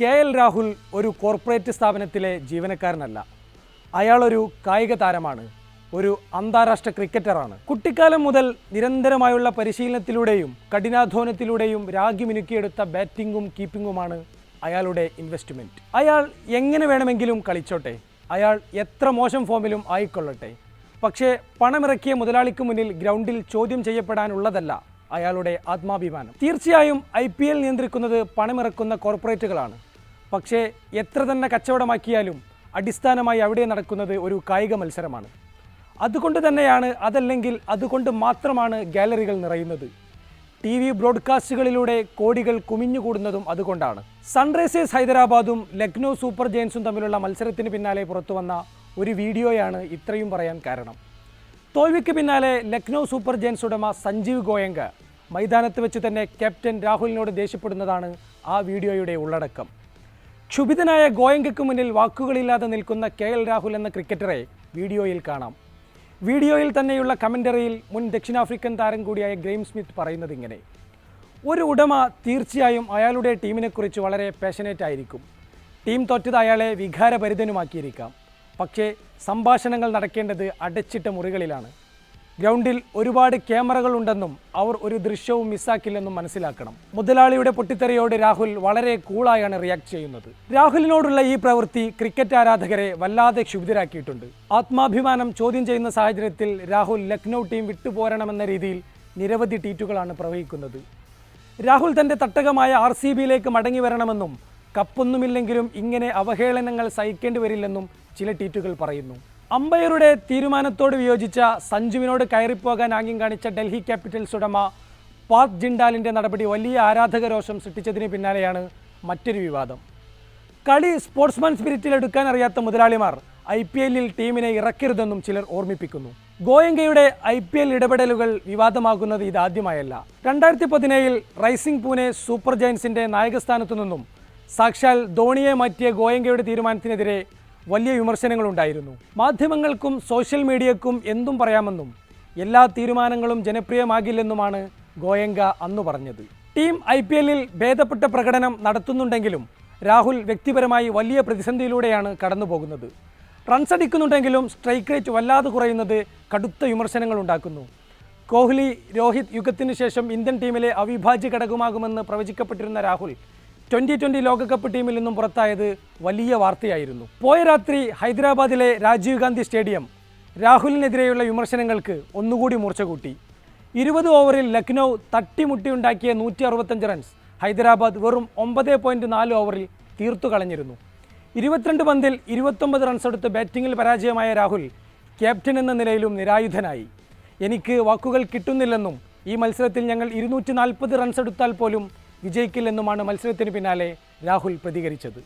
K L Rahul ഒരു corporate സ്ഥാപനത്തിലെ ജീവനക്കാരനല്ല. അയാളൊരു കായിക താരമാണ്. ഒരു അന്താരാഷ്ട്ര ക്രിക്കറ്ററാണ്. കുട്ടിക്കാലം മുതൽ നിരന്തരമായുള്ള പരിശീലനത്തിലൂടെയും കഠിനാധ്വാനത്തിലൂടെയും രാഗി മിനുക്കിയെടുത്ത ബാറ്റിങ്ങും കീപ്പിങ്ങുമാണ് അയാളുടെ ഇൻവെസ്റ്റ്മെന്റ് അയാൾ എങ്ങനെ വേണമെങ്കിലും കളിച്ചോട്ടെ. അയാൾ എത്ര മോശം ഫോമിലും ആയിക്കൊള്ളട്ടെ. പക്ഷേ പണമിറക്കിയ മുതലാളിക്ക് മുന്നിൽ ഗ്രൗണ്ടിൽ ചോദ്യം ചെയ്യപ്പെടാനുള്ളതല്ല അയാളുടെ ആത്മാഭിമാനം. തീർച്ചയായും ഐ പി എൽ നിയന്ത്രിക്കുന്നത് പണമിറക്കുന്ന കോർപ്പറേറ്റുകളാണ്. പക്ഷേ എത്ര തന്നെ കച്ചവടമാക്കിയാലും അടിസ്ഥാനമായി അവിടെ നടക്കുന്നത് ഒരു കായിക മത്സരമാണ്. അതുകൊണ്ട് തന്നെയാണ് അതല്ലെങ്കിൽ അതുകൊണ്ട് മാത്രമാണ് ഗാലറികൾ നിറയുന്നത്. ടി വി ബ്രോഡ്കാസ്റ്റുകളിലൂടെ കോടികൾ കുമിഞ്ഞുകൂടുന്നതും അതുകൊണ്ടാണ്. സൺറൈസേഴ്സ് ഹൈദരാബാദും ലക്നൗ സൂപ്പർ ജയൻസും തമ്മിലുള്ള മത്സരത്തിന് പിന്നാലെ പുറത്തുവന്ന ഒരു വീഡിയോയാണ് ഇത്രയും പറയാൻ കാരണം. തോൽവിക്ക് പിന്നാലെ ലക്നൗ സൂപ്പർ ജയൻസ് ഉടമ സഞ്ജീവ് ഗോയങ്ക മൈതാനത്ത് വെച്ച് തന്നെ ക്യാപ്റ്റൻ രാഹുലിനോട് ദേഷ്യപ്പെടുന്നതാണ് ആ വീഡിയോയുടെ ഉള്ളടക്കം. ക്ഷുഭിതനായ ഗോയങ്കയ്ക്ക് മുന്നിൽ വാക്കുകളില്ലാതെ നിൽക്കുന്ന കെ എൽ രാഹുൽ എന്ന ക്രിക്കറ്ററെ വീഡിയോയിൽ കാണാം. വീഡിയോയിൽ തന്നെയുള്ള കമന്ററിയിൽ മുൻ ദക്ഷിണാഫ്രിക്കൻ താരം കൂടിയായ ഗ്രെയിം സ്മിത്ത് പറയുന്നത് ഇങ്ങനെ ഒരു ഉടമ തീർച്ചയായും അയാളുടെ ടീമിനെക്കുറിച്ച് വളരെ പാഷനേറ്റ് ആയിരിക്കും. ടീം തോറ്റത് അയാളെ വികാരഭരിതനുമാക്കിയിരിക്കാം. പക്ഷേ സംഭാഷണങ്ങൾ നടക്കേണ്ടത് അടച്ചിട്ട മുറികളിലാണ്. ഗ്രൗണ്ടിൽ ഒരുപാട് ക്യാമറകൾ ഉണ്ടെന്നും അവർ ഒരു ദൃശ്യവും മിസ്സാക്കില്ലെന്നും മനസ്സിലാക്കണം. മുതലാളിയുടെ പൊട്ടിത്തെറിയോട് രാഹുൽ വളരെ കൂളായാണ് റിയാക്ട് ചെയ്യുന്നത്. രാഹുലിനോടുള്ള ഈ പ്രവൃത്തി ക്രിക്കറ്റ് ആരാധകരെ വല്ലാതെ ക്ഷുഭിതരാക്കിയിട്ടുണ്ട്. ആത്മാഭിമാനം ചോദ്യം ചെയ്യുന്ന സാഹചര്യത്തിൽ രാഹുൽ ലക്നൗ ടീം വിട്ടുപോരണമെന്ന രീതിയിൽ നിരവധി ട്വീറ്റുകളാണ് പ്രവഹിക്കുന്നത്. രാഹുൽ തന്റെ തട്ടകമായ ആർ സി ബിയിലേക്ക് മടങ്ങി വരണമെന്നും കപ്പൊന്നുമില്ലെങ്കിലും ഇങ്ങനെ അവഹേളനങ്ങൾ സഹിക്കേണ്ടി വരില്ലെന്നും ചില ട്വീറ്റുകൾ പറയുന്നു. അമ്പയറുടെ തീരുമാനത്തോട് വിയോജിച്ച സഞ്ജുവിനോട് കയറിപ്പോകാൻ ആംഗ്യം കാണിച്ച ഡൽഹി ക്യാപിറ്റൽസ് ഉടമ പാർക്ക് ജിൻഡാലിന്റെ നടപടി വലിയ ആരാധക രോഷം സൃഷ്ടിച്ചതിന് പിന്നാലെയാണ് മറ്റൊരു വിവാദം. കളി സ്പോർട്സ്മാൻ സ്പിരിറ്റിൽ എടുക്കാൻ അറിയാത്ത മുതലാളിമാർ ഐ പി എല്ലിൽ ടീമിനെ ഇറക്കരുതെന്നും ചിലർ ഓർമ്മിപ്പിക്കുന്നു. ഗോയങ്കയുടെ ഐ പി എൽ ഇടപെടലുകൾ വിവാദമാകുന്നത് ഇതാദ്യമായല്ല. രണ്ടായിരത്തി പതിനേഴിൽ റൈസിംഗ് പൂനെ സൂപ്പർ ജയൻസിന്റെ നായകസ്ഥാനത്തു നിന്നും സാക്ഷാൽ ധോണിയെ മാറ്റിയ ഗോയങ്കയുടെ തീരുമാനത്തിനെതിരെ വലിയ വിമർശനങ്ങളുണ്ടായിരുന്നു. മാധ്യമങ്ങൾക്കും സോഷ്യൽ മീഡിയക്കും എന്തും പറയാമെന്നും എല്ലാ തീരുമാനങ്ങളും ജനപ്രിയമാകില്ലെന്നുമാണ് ഗോയങ്ക അന്നു പറഞ്ഞത്. ടീം ഐ പി എല്ലിൽ ഭേദപ്പെട്ട പ്രകടനം നടത്തുന്നുണ്ടെങ്കിലും രാഹുൽ വ്യക്തിപരമായി വലിയ പ്രതിസന്ധിയിലൂടെയാണ് കടന്നുപോകുന്നത്. റൺസ് അടിക്കുന്നുണ്ടെങ്കിലും സ്ട്രൈക്ക് റേറ്റ് വല്ലാതെ കുറയുന്നത് കടുത്ത വിമർശനങ്ങൾ ഉണ്ടാക്കുന്നു. കോഹ്ലി രോഹിത് യുഗത്തിനു ശേഷം ഇന്ത്യൻ ടീമിലെ അവിഭാജ്യ ഘടകമാകുമെന്ന് പ്രവചിക്കപ്പെട്ടിരുന്ന രാഹുൽ ട്വന്റി ട്വന്റി ലോകകപ്പ് ടീമിൽ നിന്നും പുറത്തായത് വലിയ വാർത്തയായിരുന്നു. പോയ രാത്രി ഹൈദരാബാദിലെ രാജീവ് ഗാന്ധി സ്റ്റേഡിയം രാഹുലിനെതിരെയുള്ള വിമർശനങ്ങൾക്ക് ഒന്നുകൂടി മൂർച്ച കൂട്ടി. ഇരുപത് ഓവറിൽ ലക്നൗ തട്ടിമുട്ടിയുണ്ടാക്കിയ നൂറ്റി അറുപത്തഞ്ച് റൺസ് ഹൈദരാബാദ് വെറും ഒമ്പത് പോയിന്റ് നാല് ഓവറിൽ തീർത്തു കളഞ്ഞിരുന്നു. ഇരുപത്തിരണ്ട് പന്തിൽ ഇരുപത്തൊമ്പത് റൺസ് എടുത്ത് ബാറ്റിങ്ങിൽ പരാജയമായ രാഹുൽ ക്യാപ്റ്റൻ എന്ന നിലയിലും നിരായുധനായി. എനിക്ക് വാക്കുകൾ കിട്ടുന്നില്ലെന്നും ഈ മത്സരത്തിൽ ഞങ്ങൾ ഇരുന്നൂറ്റി നാൽപ്പത് റൺസ് എടുത്താൽ പോലും വിജയിക്കില്ലെന്നുമാണ് മത്സരത്തിന് പിന്നാലെ രാഹുൽ പ്രതികരിച്ചത്